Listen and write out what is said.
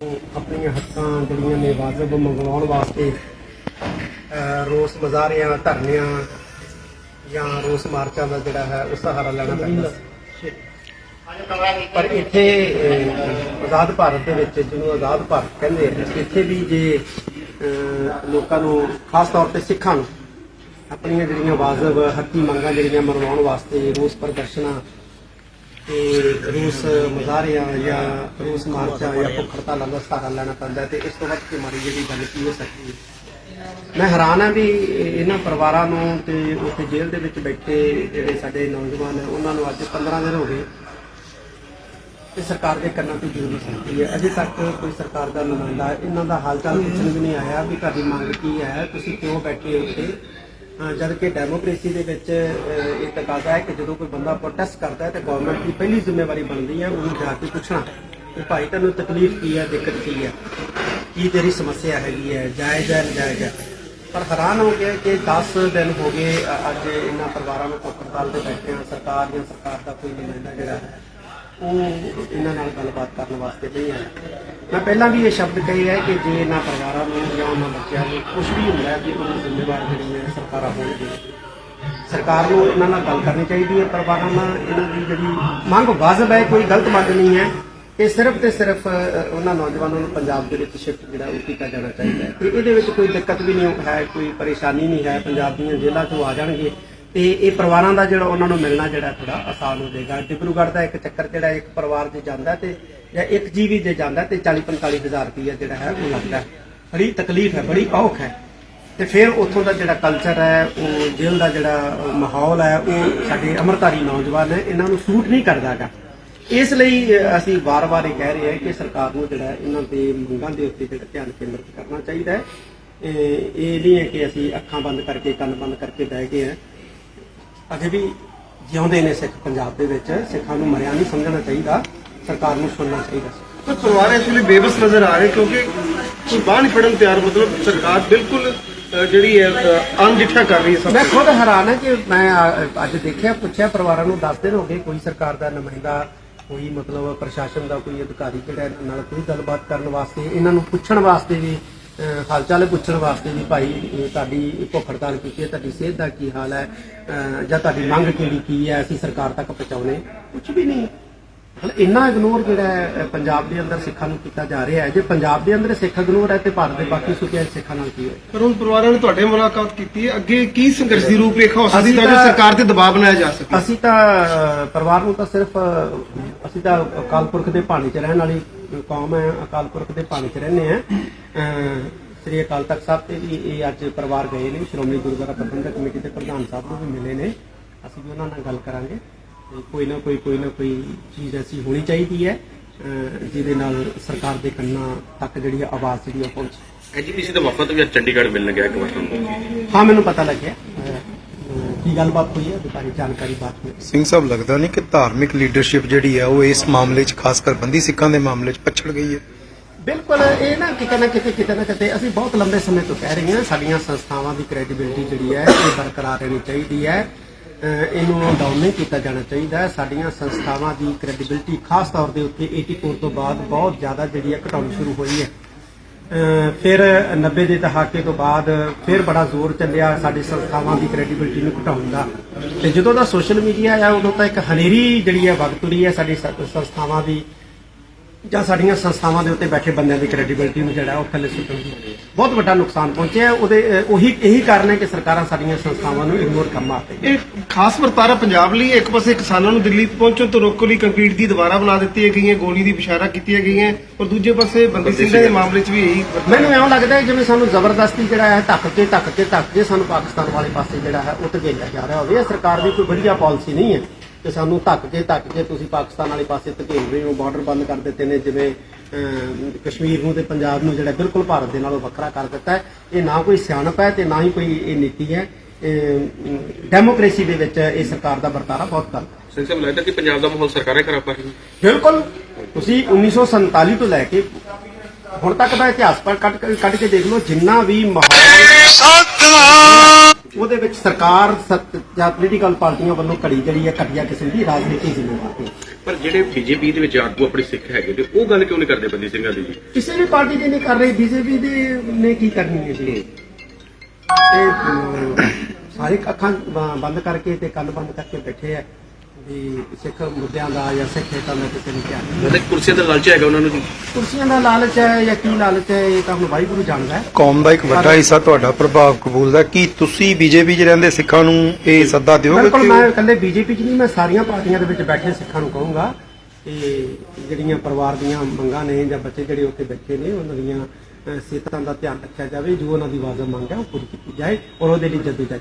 ਆਪਣੀਆਂ ਹੱਕਾਂ ਜਿਹੜੀਆਂ ਨੇ ਵਾਜਬ ਮੰਗਵਾਉਣ ਵਾਸਤੇ ਰੋਸ ਮੁਜ਼ਾਹਰਿਆਂ ਧਰਨਿਆਂ ਜਾਂ ਰੋਸ ਮਾਰਚਾਂ ਦਾ ਜਿਹੜਾ ਹੈ ਉਹ ਸਹਾਰਾ ਲੈਣਾ ਪੈਂਦਾ। ਪਰ ਇੱਥੇ ਆਜ਼ਾਦ ਭਾਰਤ ਦੇ ਵਿੱਚ ਜਿਹਨੂੰ ਆਜ਼ਾਦ ਭਾਰਤ ਕਹਿੰਦੇ ਆ ਇੱਥੇ ਵੀ ਜੇ ਲੋਕਾਂ ਨੂੰ ਖਾਸ ਤੌਰ ਤੇ ਸਿੱਖਾਂ ਨੂੰ ਆਪਣੀਆਂ ਜਿਹੜੀਆਂ ਵਾਜਬ ਹੱਕੀ ਮੰਗਾਂ ਜਿਹੜੀਆਂ ਮਨਵਾਉਣ ਵਾਸਤੇ ਰੋਸ ਪ੍ਰਦਰਸ਼ਨਾਂ ਤੇ ਰੂਸ ਮੁਜ਼ਾਹਰਿਆਂ ਜਾਂ ਰੂਸ ਮਾਰਚਾਂ ਜਾਂ ਭੁੱਖ ਹੜਤਾਲਾਂ ਦਾ ਸਹਾਰਾ ਲੈਣਾ ਪੈਂਦਾ ਹੈ ਤੇ ਇਸ ਤੋਂ ਵੱਧ ਕੇ ਮਾਰੀ ਜਿਹੜੀ ਗੱਲ ਕੀ ਹੋ ਸਕਦੀ ਹੈ? ਮੈਂ ਹੈਰਾਨ ਹਾਂ ਵੀ ਇਹਨਾਂ ਪਰਿਵਾਰਾਂ ਨੂੰ ਤੇ ਉੱਥੇ ਜੇਲ੍ਹ ਦੇ ਵਿੱਚ ਬੈਠੇ ਜਿਹੜੇ ਸਾਡੇ ਨੌਜਵਾਨ ਹੈ, ਉਹਨਾਂ ਨੂੰ ਅੱਜ 15 ਦਿਨ ਹੋ ਗਏ ਤੇ ਸਰਕਾਰ ਦੇ ਕੰਨਾਂ ਤੇ ਜ਼ਰੂਰੀ ਸਕਦੀ ਹੈ। ਅਜੇ ਤੱਕ ਕੋਈ ਸਰਕਾਰ ਦਾ ਨੁਮਾਇੰਦਾ, ਇਹਨਾਂ ਦਾ ਹਾਲ ਚਾਲ ਪੁੱਛਣ ਵੀ ਨਹੀਂ ਆਇਆ ਵੀ ਤੁਹਾਡੀ ਮੰਗ ਕੀ ਹੈ। ਤੁਸੀਂ ਕਿਉਂ ਬੈਠੇ ਹੋ ਉੱਥੇ? ਜਦ ਕਿ ਡੈਮੋਕ੍ਰੇਸੀ ਦੇ ਵਿੱਚ ਅਹ, ਇਹ ਤਕਾਜ਼ਾ ਹੈ ਕਿ ਜਦੋਂ ਕੋਈ ਬੰਦਾ ਪ੍ਰੋਟੈਸਟ ਕਰਦਾ ਹੈ ਤੇ ਗਵਰਨਮੈਂਟ ਦੀ ਪਹਿਲੀ ਜ਼ਿੰਮੇਵਾਰੀ ਬਣਦੀ ਹੈ ਉਹਨੂੰ ਜਾ ਕੇ ਪੁੱਛਣਾ ਕਿ ਭਾਈ ਤੁਹਾਨੂੰ ਤਕਲੀਫ ਕੀ ਹੈ ਦਿੱਕਤ ਕੀ ਹੈ? ਕੀ ਤੇਰੀ ਸਮੱਸਿਆ ਹੈਗੀ ਹੈ? ਜਾਇਜ਼ ਹੈ ਨਜਾਇਜ਼ ਹੈ? ਪਰ ਹੈਰਾਨ ਹੋ ਗਿਆ ਕਿ 10 ਦਿਨ ਹੋ ਗਏ ਅੱਜ ਇਹਨਾਂ ਪਰਿਵਾਰਾਂ ਨੂੰ ਭੁੱਖ ਹੜਤਾਲ ਤੇ ਬੈਠੇ ਆ ਸਰਕਾਰ ਜਾਂ ਸਰਕਾਰ ਦਾ ਕੋਈ ਨੁਮਾਇੰਦਾ ਜਿਹੜਾ ਹੈ ਉਹ ਇਹਨਾਂ ਨਾਲ ਗੱਲਬਾਤ ਕਰਨ ਵਾਸਤੇ ਨਹੀਂ ਆਇਆ। ਮੈਂ ਪਹਿਲਾਂ ਵੀ ਇਹ ਸ਼ਬਦ ਕਹੇ ਹੈ ਕਿ ਜੇ ਇਹਨਾਂ ਪਰਿਵਾਰਾਂ ਨੂੰ ਜਾਂ ਉਹਨਾਂ ਬੱਚਿਆਂ ਨੂੰ ਕੁਝ ਵੀ ਹੁੰਦਾ ਹੈ ਕਿ ਉਹਨਾਂ ਜ਼ਿੰਮੇਵਾਰ ਜਿਹੜੀਆਂ ਸਰਕਾਰਾਂ ਹੋਣਗੀਆਂ ਸਰਕਾਰ ਨੂੰ ਇਹਨਾਂ ਨਾਲ ਗੱਲ ਕਰਨੀ ਚਾਹੀਦੀ ਹੈ, ਪਰਿਵਾਰਾਂ ਨਾਲ ਇਹਨਾਂ ਦੀ ਜਿਹੜੀ ਮੰਗ ਵਾਜਬ ਹੈ, ਕੋਈ ਗਲਤ ਮੰਗ ਨਹੀਂ ਹੈ। ਇਹ ਸਿਰਫ ਤੇ ਸਿਰਫ ਉਹਨਾਂ ਨੌਜਵਾਨਾਂ ਨੂੰ ਪੰਜਾਬ ਦੇ ਵਿੱਚ ਸ਼ਿਫਟ ਜਿਹੜਾ ਉਹ ਕੀਤਾ ਜਾਣਾ ਚਾਹੀਦਾ ਹੈ। ਤੇ ਇਹਦੇ ਵਿੱਚ ਕੋਈ ਦਿੱਕਤ ਵੀ ਨਹੀਂ ਹੈ, ਕੋਈ ਪਰੇਸ਼ਾਨੀ ਨਹੀਂ ਹੈ। ਪੰਜਾਬ ਦੀਆਂ ਜੇਲ੍ਹਾਂ ਤੋਂ ਆ ਜਾਣਗੇ ਤੇ ਇਹ ਪਰਿਵਾਰਾਂ ਦਾ ਜਿਹੜਾ ਉਹਨਾਂ ਨੂੰ ਮਿਲਣਾ ਜਿਹੜਾ ਥੋੜਾ ਆਸਾਨ ਹੋ ਜਾਏਗਾ। ਡਿਬਰੂਗੜ੍ਹ ਦਾ ਇੱਕ ਚੱਕਰ ਜਿਹੜਾ ਇੱਕ ਪਰਿਵਾਰ ਜੇ ਜਾਂਦਾ ਤੇ ਜਾਂ ਇੱਕ ਜੀਵੀ ਜੇ ਜਾਂਦਾ ਤੇ 40 45 ਹਜ਼ਾਰ ਰੁਪਈਆ ਜਿਹੜਾ ਹੈ ਉਹ ਲੱਗਦਾ। ਬੜੀ ਤਕਲੀਫ ਹੈ, ਬੜੀ ਔਖ ਹੈ। ਤੇ ਫਿਰ ਉੱਥੋਂ ਦਾ ਜਿਹੜਾ ਕਲਚਰ ਹੈ, ਉਹ ਜੇਲ੍ਹ ਦਾ ਜਿਹੜਾ ਮਾਹੌਲ ਹੈ, ਉਹ ਸਾਡੇ ਅਮਰਤਾਰੀ ਨੌਜਵਾਨ ਹੈ, ਇਹਨਾਂ ਨੂੰ ਸੂਟ ਨਹੀਂ ਕਰਦਾਗਾ ਇਸ ਲਈ ਅਸੀਂ ਵਾਰ-ਵਾਰ ਇਹ ਕਹਿ ਰਹੇ ਹਾਂ ਕਿ ਸਰਕਾਰ ਨੂੰ ਜਿਹੜਾ ਇਹਨਾਂ ਦੇ ਮੰਗਾਂ ਦੇ ਉੱਤੇ ਜਿਹੜਾ ਧਿਆਨ ਕੇਂਦਰਿਤ ਕਰਨਾ ਚਾਹੀਦਾ ਹੈ। ਇਹ ਇਹ ਨਹੀਂ ਹੈ ਕਿ ਅਸੀਂ ਅੱਖਾਂ ਬੰਦ ਕਰਕੇ, ਕੰਨ ਬੰਦ ਕਰਕੇ ਬਹਿ ਗਏ ਹਾਂ। ਅਜੇ ਵੀ ਜਿਉਂਦੇ ਨੇ ਸਿੱਖ ਪੰਜਾਬ ਦੇ ਵਿੱਚ, ਸਿੱਖਾਂ ਨੂੰ ਮਰਿਆ ਨਹੀਂ ਸਮਝਣਾ ਚਾਹੀਦਾ। ਸਰਕਾਰ ਨੂੰ ਸੁਣਨਾ ਚਾਹੀਦਾ। ਸੀ ਪਰ ਪਰਿਵਾਰ ਇਸ ਵੇਲੇ ਬੇਬਸ ਨਜ਼ਰ ਆ ਰਹੇ ਕਿਉਂਕਿ ਕੋਈ ਬਾਹ ਨਹੀਂ ਫੜਨ ਤਿਆਰ ਮਤਲਬ ਸਰਕਾਰ ਬਿਲਕੁਲ ਅ, ਜਿਹੜੀ ਹੈ ਅ, ਅਣਡਿੱਠਾ ਕਰ ਰਹੀ ਹੈ ਸਭ ਮੈਂ। ਖੁਦ ਹੈਰਾਨ ਹਾਂ ਕਿ ਮੈਂ ਅ, ਅੱਜ ਦੇਖਿਆ ਪੁੱਛਿਆ ਪਰਿਵਾਰਾਂ ਨੂੰ 10 ਦਿਨ ਹੋ ਗਏ ਕੋਈ ਸਰਕਾਰ ਦਾ ਨੁਮਾਇੰਦਾ ਕੋਈ ਮਤਲਬ ਪ੍ਰਸ਼ਾਸਨ ਦਾ ਕੋਈ ਅਧਿਕਾਰੀ ਜਿਹੜਾ ਇਹਨਾਂ ਨਾਲ ਕੋਈ ਗੱਲਬਾਤ ਕਰਨ ਵਾਸਤੇ ਇਹਨਾਂ ਨੂੰ ਪੁੱਛਣ ਵਾਸਤੇ ਵੀ ਅ, ਹਾਲ ਚਾਲ ਪੁੱਛਣ ਵਾਸਤੇ ਵੀ ਭਾਈ ਇਹ ਤੁਹਾਡੀ ਭੁੱਖ ਹੜਤਾਲ ਕੀਤੀ ਹੈ ਤੁਹਾਡੀ ਸਿਹਤ ਦਾ ਕੀ ਹਾਲ ਹੈ ਅ, ਜਾਂ ਤੁਹਾਡੀ ਮੰਗ ਕਿਹੜੀ ਕੀ ਹੈ ਅਸੀਂ ਸਰਕਾਰ ਤੱਕ ਪਹੁੰਚਾਉਣੇ। ਕੁਝ ਵੀ ਨਹੀਂ। ਮਤਲਬ ਇੰਨਾ ਇਗਨੋਰ ਜਿਹੜਾ ਹੈ ਪੰਜਾਬ ਦੇ ਅੰਦਰ ਸਿੱਖਾਂ ਨੂੰ ਕੀਤਾ ਜਾ ਰਿਹਾ ਹੈ। ਜੇ ਪੰਜਾਬ ਦੇ ਅੰਦਰ ਸਿੱਖ ਇਗਨੋਰ ਹੈ ਤੇ ਭਾਰਤ ਦੇ ਬਾਕੀ ਸੂਬਿਆਂ 'ਚ ਸਿੱਖਾਂ ਨਾਲ ਕੀ ਹੋਏ ਪਰ ਹੁਣ ਪਰਿਵਾਰਾਂ ਨੇ ਤੁਹਾਡੇ ਮੁਲਾਕਾਤ ਕੀਤੀ ਹੈ। ਅੱਗੇ ਕੀ ਸੰਘਰਸ਼ ਦੀ ਰੂਪਰੇਖਾ ਹੋ ਸਕਦੀ ਤਾਂ ਜੋ ਸਰਕਾਰ ਤੇ ਦਬਾਅ ਬਣਾਇਆ ਜਾ ਸਕੇ? ਅਸੀਂ ਤਾਂ ਪਰਿਵਾਰ ਨੂੰ ਤਾਂ ਸਿਰਫ ਅਸੀਂ ਤਾਂ ਅਕਾਲ ਪੁਰਖ ਦੇ ਭਾਣੇ 'ਚ ਰਹਿਣ ਵਾਲੀ ਕੌਮ ਹੈ ਅਕਾਲ ਪੁਰਖ ਦੇ ਭਾਣੇ 'ਚ ਰਹਿੰਦੇ ਆ ਸ੍ਰੀ ਅਕਾਲ ਤਖਤ ਸਾਹਿਬ ਤੇ ਵੀ ਇਹ ਅੱਜ ਪਰਿਵਾਰ ਗਏ ਨੇ। ਸ਼੍ਰੋਮਣੀ ਗੁਰਦੁਆਰਾ ਪ੍ਰਬੰਧਕ ਕਮੇਟੀ ਦੇ ਪ੍ਰਧਾਨ ਸਾਹਿਬ ਨੂੰ ਵੀ ਮਿਲੇ ਨੇ। ਅਸੀਂ ਵੀ ਉਹਨਾਂ ਨਾਲ ਗੱਲ ਕਰਾਂਗੇ। ਕੋਈ ਨਾ ਕੋਈ ਕੋਈ ਨਾ ਕੋਈ ਚੀਜ਼ ਐਸੀ ਹੋਣੀ ਚਾਹੀਦੀ ਹੈ ਜਿਹਦੇ ਨਾਲ ਸਰਕਾਰ ਦੇ ਕੰਨਾਂ ਤੱਕ ਜਿਹੜੀ ਆਵਾਜ਼ ਜਿਹੜੀ ਉਹ ਪਹੁੰਚੇ। ਐਜੀਪੀਸੀ ਦਾ ਵਫਦ ਵੀ ਚੰਡੀਗੜ੍ਹ ਮਿਲਣ ਗਿਆ ਇੱਕ ਵਾਰ ਤੁਹਾਨੂੰ? ਹਾਂ ਮੈਨੂੰ ਪਤਾ ਲੱਗਿਆ। ਕੀ ਗੱਲਬਾਤ ਹੋਈ ਹੈ ਬਾਰੇ ਜਾਣਕਾਰੀ ਬਾਤ ਹੋਈ ਸਿੰਘ ਸਾਹਿਬ ਲੱਗਦਾ ਨਹੀਂ ਕਿ ਧਾਰਮਿਕ ਲੀਡਰਸ਼ਿਪ ਜਿਹੜੀ ਹੈ ਉਹ ਇਸ ਮਾਮਲੇ 'ਚ ਖਾਸ ਕਰ ਬੰਦੀ ਸਿੱਖਾਂ ਦੇ ਮਾਮਲੇ 'ਚ ਪਛੜ ਗਈ ਹੈ? ਬਿਲਕੁਲ ਇਹ ਨਾ ਕਿਤੇ ਨਾ ਕਿਤੇ ਕਿਤੇ ਨਾ ਕਿਤੇ ਅਸੀਂ ਬਹੁਤ ਲੰਬੇ ਸਮੇਂ ਤੋਂ ਕਹਿ ਰਹੇ ਹਾਂ ਸਾਡੀਆਂ ਸੰਸਥਾਵਾਂ ਦੀ ਕ੍ਰੈਡੀਬਿਲਿਟੀ ਜਿਹੜੀ ਹੈ ਇਹ ਬਰਕਰਾਰ ਰਹਿਣੀ ਚਾਹੀਦੀ ਹੈ। ਇਹਨੂੰ ਡਾਊਨ ਨਹੀਂ ਕੀਤਾ ਜਾਣਾ ਚਾਹੀਦਾ। ਸਾਡੀਆਂ ਸੰਸਥਾਵਾਂ ਦੀ ਕ੍ਰੈਡੀਬਿਲਿਟੀ ਖਾਸ ਤੌਰ ਦੇ ਉੱਤੇ 84 ਤੋਂ ਬਾਅਦ ਬਹੁਤ ਜ਼ਿਆਦਾ ਜਿਹੜੀ ਹੈ ਘਟਾਉਣੀ ਸ਼ੁਰੂ ਹੋਈ ਹੈ। ਫਿਰ 90 ਦੇ ਦਹਾਕੇ ਤੋਂ ਬਾਅਦ ਫਿਰ ਬੜਾ ਜ਼ੋਰ ਚੱਲਿਆ ਸਾਡੇ ਸੰਸਥਾਵਾਂ ਦੀ ਕ੍ਰੈਡੀਬਿਲਟੀ ਨੂੰ ਘਟਾਉਣ ਦਾ। ਤੇ ਜਦੋਂ ਦਾ ਸੋਸ਼ਲ ਮੀਡੀਆ ਆਇਆ, ਉਦੋਂ ਤਾਂ ਇੱਕ ਹਨੇਰੀ ਜਿਹੜੀ ਹੈ ਵਕਤ ਤੁਰੀ ਹੈ ਸਾਡੀ ਸੰਸਥਾਵਾਂ ਦੀ। ਜਾਂ ਸਾਡੀਆਂ ਸੰਸਥਾਵਾਂ ਦੇ ਉੱਤੇ ਬੈਠੇ ਬੰਦਿਆਂ ਦੀ ਕ੍ਰੈਡੀਬਿਲਿਟੀ ਨੂੰ ਜਿਹੜਾ ਉਹ ਥੱਲੇ ਸੁੱਟਣ ਦੀ ਬਹੁਤ ਵੱਡਾ ਨੁਕਸਾਨ ਪਹੁੰਚਿਆ ਉਹਦੇ ਉਹੀ ਇਹੀ ਕਾਰਨ ਹੈ ਕਿ ਸਰਕਾਰਾਂ ਸਾਡੀਆਂ ਸੰਸਥਾਵਾਂ ਨੂੰ ਇਗਨੋਰ ਕਰਨ ਮਾਰਦੇ ਇਹ ਖਾਸ ਵਰਤਾਰਾ ਪੰਜਾਬ ਲਈ ਇੱਕ ਪਾਸੇ ਕਿਸਾਨਾਂ ਨੂੰ ਦਿੱਲੀ ਪਹੁੰਚਣ ਤੋਂ ਰੋਕਣ ਲਈ ਕੰਕਰੀਟ ਦੀ ਦੀਵਾਰਾਂ ਬਣਾ ਦਿੱਤੀਆਂ ਗਈਆਂ ਗੋਲੀ ਦੀ ਬਿਸ਼ਾਰਾ ਕੀਤੀਆਂ ਗਈਆਂ ਔਰ ਦੂਜੇ ਪਾਸੇ ਬੰਦੀ ਸਿੰਘਾਂ ਦੇ ਮਾਮਲੇ 'ਚ ਵੀ ਇਹੀ। ਮੈਨੂੰ ਇਉਂ ਲੱਗਦਾ ਹੈ ਜਿਵੇਂ ਸਾਨੂੰ ਜ਼ਬਰਦਸਤੀ ਜਿਹੜਾ ਹੈ ਧੱਕ ਕੇ ਧੱਕ ਕੇ ਧੱਕ ਕੇ ਸਾਨੂੰ ਪਾਕਿਸਤਾਨ ਵਾਲੇ ਪਾਸੇ ਜਿਹੜਾ ਹੈ ਉਹ ਧਕੇਲਿਆ ਜਾ ਰਿਹਾ ਹੋਵੇ। ਇਹ ਸਰਕਾਰ ਦੀ ਕੋਈ ਵਧੀਆ ਪਾਲਿਸੀ ਨਹੀਂ ਹੈ। ਕਿ ਸਾਨੂੰ ਧੱਕ ਕੇ ਧੱਕ ਕੇ ਤੁਸੀਂ ਪਾਕਿਸਤਾਨ ਵਾਲੇ ਪਾਸੇ ਧਕੇਲ ਰਹੇ ਹੋ ਬਾਰਡਰ ਬੰਦ ਕਰ ਦਿੱਤੇ ਨੇ ਜਿਵੇਂ ਕਸ਼ਮੀਰ ਨੂੰ ਤੇ ਪੰਜਾਬ ਨੂੰ ਜਿਹੜਾ ਬਿਲਕੁਲ ਭਾਰਤ ਦੇ ਨਾਲੋਂ ਵੱਖਰਾ ਕਰ ਦਿੱਤਾ ਹੈ। ਇਹ ਨਾ ਕੋਈ ਸਿਆਣਪ ਹੈ ਤੇ ਨਾ ਹੀ ਕੋਈ ਇਹ ਨੀਤੀ ਹੈ। ਡੈਮੋਕ੍ਰੇਸੀ ਦੇ ਵਿੱਚ ਇਹ ਸਰਕਾਰ ਦਾ ਵਰਤਾਰਾ ਬਹੁਤ ਗਲਤ ਹੈ ਸਿੰਘ ਸਾਹਿਬ ਲੱਗਦਾ ਕਿ ਪੰਜਾਬ ਦਾ ਮਾਹੌਲ ਸਰਕਾਰਾਂ ਖਰਾਬ ਕਰ ਰਹੀਆਂ ਬਿਲਕੁਲ। ਤੁਸੀਂ 1947 ਤੋਂ ਲੈ ਕੇ ਹੁਣ ਤੱਕ ਦਾ ਇਤਿਹਾਸ ਪਰ ਕੱਢ ਕੇ ਦੇਖ ਲਓ ਜਿੰਨਾ ਵੀ ਮਾਹੌਲ ਉਹਦੇ ਵਿੱਚ ਸਰਕਾਰ ਜਾਂ ਪੋਲੀਟੀਕਲ ਪਾਰਟੀਆਂ ਵੱਲੋਂ ਘੜੀ ਜਿਹੜੀ ਹੈ ਘਟੀਆ ਕਿਸਮ ਦੀ ਰਾਜਨੀਤੀ ਜ਼ਿੰਮੇਵਾਰ ਹੈ ਪਰ ਜਿਹੜੇ ਬੀਜੇਪੀ ਦੇ ਵਿੱਚ ਆਗੂ ਆਪਣੇ ਸਿੱਖ ਹੈਗੇ ਨੇ ਉਹ ਗੱਲ ਕਿਉਂ ਨਹੀਂ ਕਰਦੇ ਬੰਦੀ ਸਿੰਘਾਂ ਦੀ ਜੀ? ਕਿਸੇ ਵੀ ਪਾਰਟੀ ਦੇ ਨਹੀਂ ਕਰ ਰਹੀ ਬੀਜੇਪੀ ਦੇ ਨੇ ਕੀ ਕਰਨੀ ਹੈ ਜੀ? ਸਾਰੇ ਅੱਖਾਂ ਬੰਦ ਕਰਕੇ ਤੇ ਕੰਨ ਬੰਦ ਕਰਕੇ ਬੈਠੇ ਆ। ਵੀ ਸਿੱਖ ਮੁੱਦਿਆਂ ਦਾ ਜਾਂ ਸਿੱਖ ਏਕਤਾ ਦਾ ਕਿਸੇ ਨੂੰ ਧਿਆਨ ਨਹੀਂ ਮਤਲਬ ਕੁਰਸੀਆਂ ਦਾ ਲਾਲਚ ਹੈਗਾ ਉਹਨਾਂ ਨੂੰ ਜੀ? ਕੁਰਸੀਆਂ ਦਾ ਲਾਲਚ ਹੈ ਜਾਂ ਕੀ ਲਾਲਚ ਹੈ ਇਹ ਤਾਂ ਹੁਣ ਵਾਹਿਗੁਰੂ ਜਾਣਦਾ ਹੈ। ਕੌਮ ਦਾ ਇੱਕ ਵੱਡਾ ਹਿੱਸਾ ਤੁਹਾਡਾ ਪ੍ਰਭਾਵ ਕਬੂਲਦਾ ਕੀ ਤੁਸੀਂ ਬੀਜੇਪੀ 'ਚ ਰਹਿੰਦੇ ਸਿੱਖਾਂ ਨੂੰ ਇਹ ਸੱਦਾ ਦਿਓਗੇ ਬਿਲਕੁਲ ਕਿ ਮੈਂ ਉਹ- ਇਕੱਲੇ ਬੀਜੇਪੀ 'ਚ ਨਹੀਂ ਮੈਂ ਸਾਰੀਆਂ ਪਾਰਟੀਆਂ ਦੇ ਵਿੱਚ ਬੈਠੇ ਸਿੱਖਾਂ ਨੂੰ ਕਹੂੰਗਾ ਕਿ ਜਿਹੜੀਆਂ ਪਰਿਵਾਰ ਦੀਆਂ ਮੰਗਾਂ ਨੇ ਜਾਂ ਬੱਚੇ ਜਿਹੜੇ ਉੱਥੇ ਬੈਠੇ ਨੇ ਉਹਨਾਂ ਦੀਆਂ ਸਿਹਤਾਂ ਦਾ ਧਿਆਨ ਰੱਖਿਆ ਜਾਵੇ ਜੋ ਉਹਨਾਂ ਦੀ ਆਵਾਜ਼ ਮੰਗ ਹੈ ਉਹ ਪੂਰੀ ਕੀਤੀ ਜਾਏ ਔਰ ਉਹਦੇ ਲਈ ਜਦੋਜਹਿਦ